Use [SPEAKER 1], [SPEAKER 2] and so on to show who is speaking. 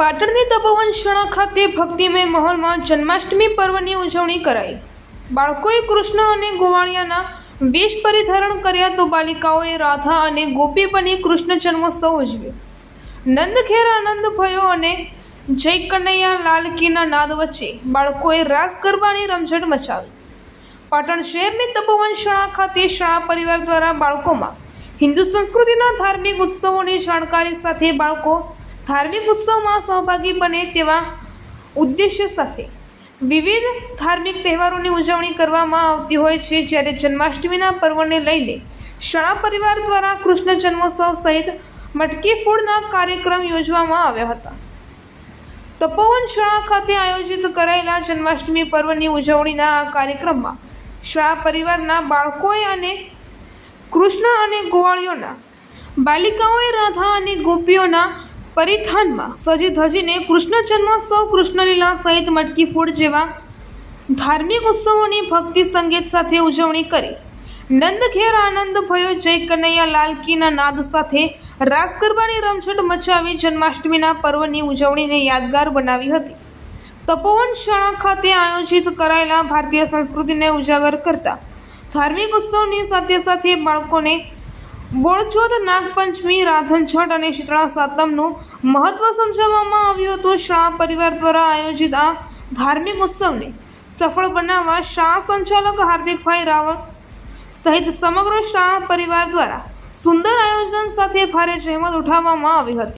[SPEAKER 1] પાટણની તપોવન શાળા ખાતે ભક્તિમય માહોલમાં જન્માષ્ટમી પર્વની ઉજવણી કરાઈ. બાળકોએ કૃષ્ણ અને ગોવાળિયાના વેશ પરિધારણ કર્યા તો બાલિકાઓએ રાધા અને ગોપી બની કૃષ્ણ જન્મોત્સવ ઉજવ્યો. નંદખેર આનંદ ભયો અને જય કનૈયા લાલ કીના નાદ વચ્ચે બાળકોએ રાસ ગરબાની રમઝટ મચાવી. પાટણ શહેરની તપોવન શાળા ખાતે શાળા પરિવાર દ્વારા બાળકોમાં હિન્દુ સંસ્કૃતિના ધાર્મિક ઉત્સવોની જાણકારી સાથે બાળકો ધાર્મિક ઉત્સવમાં સહભાગી બને તેવા ઉદ્દેશ્ય સાથે વિવિધ ધાર્મિક તહેવારોની ઉજવણી કરવામાં આવતી હોય છે. જ્યારે જન્માષ્ટમીના પર્વને લઈને શાળા પરિવાર દ્વારા કૃષ્ણ જન્મોત્સવ સહિત મટકી ફોડના કાર્યક્રમ યોજવામાં આવ્યા હતા. તપોવન શાળા ખાતે આયોજિત કરાયેલા જન્માષ્ટમી પર્વની ઉજવણીના આ કાર્યક્રમમાં શાળા પરિવારના બાળકોએ અને કૃષ્ણ અને ગોવાળીઓના બાલિકાઓએ રાધા અને ગોપીઓના પરિધાનમાં સજી ધજીને કૃષ્ણ જન્મોત્સવ કૃષ્ણલીલા સહિત મટકી ફૂડ જેવા ધાર્મિક ઉત્સવોની ભક્તિ સંગીત સાથે ઉજવણી કરી. નંદઘેર આનંદ ભયો જય કનૈયા લાલ કીના નાદ સાથે રાસ ગરબાની રમઝટ મચાવી જન્માષ્ટમીના પર્વની ઉજવણીને યાદગાર બનાવી હતી. તપોવન શાળા ખાતે આયોજિત કરાયેલા ભારતીય સંસ્કૃતિને ઉજાગર કરતા ધાર્મિક ઉત્સવની સાથે સાથે બાળકોને બોળચોદ નાગપંચમી, રાધન છઠ અને શીતળા સાતમનું મહત્વ સમજાવવામાં આવ્યું હતું. શાહ પરિવાર દ્વારા આયોજિત આ ધાર્મિક ઉત્સવને સફળ બનાવવા શાહ સંચાલક હાર્દિકભાઈ રાવળ સહિત સમગ્ર શાહ પરિવાર દ્વારા સુંદર આયોજન સાથે ભારે જહેમત ઉઠાવવામાં આવી હતી.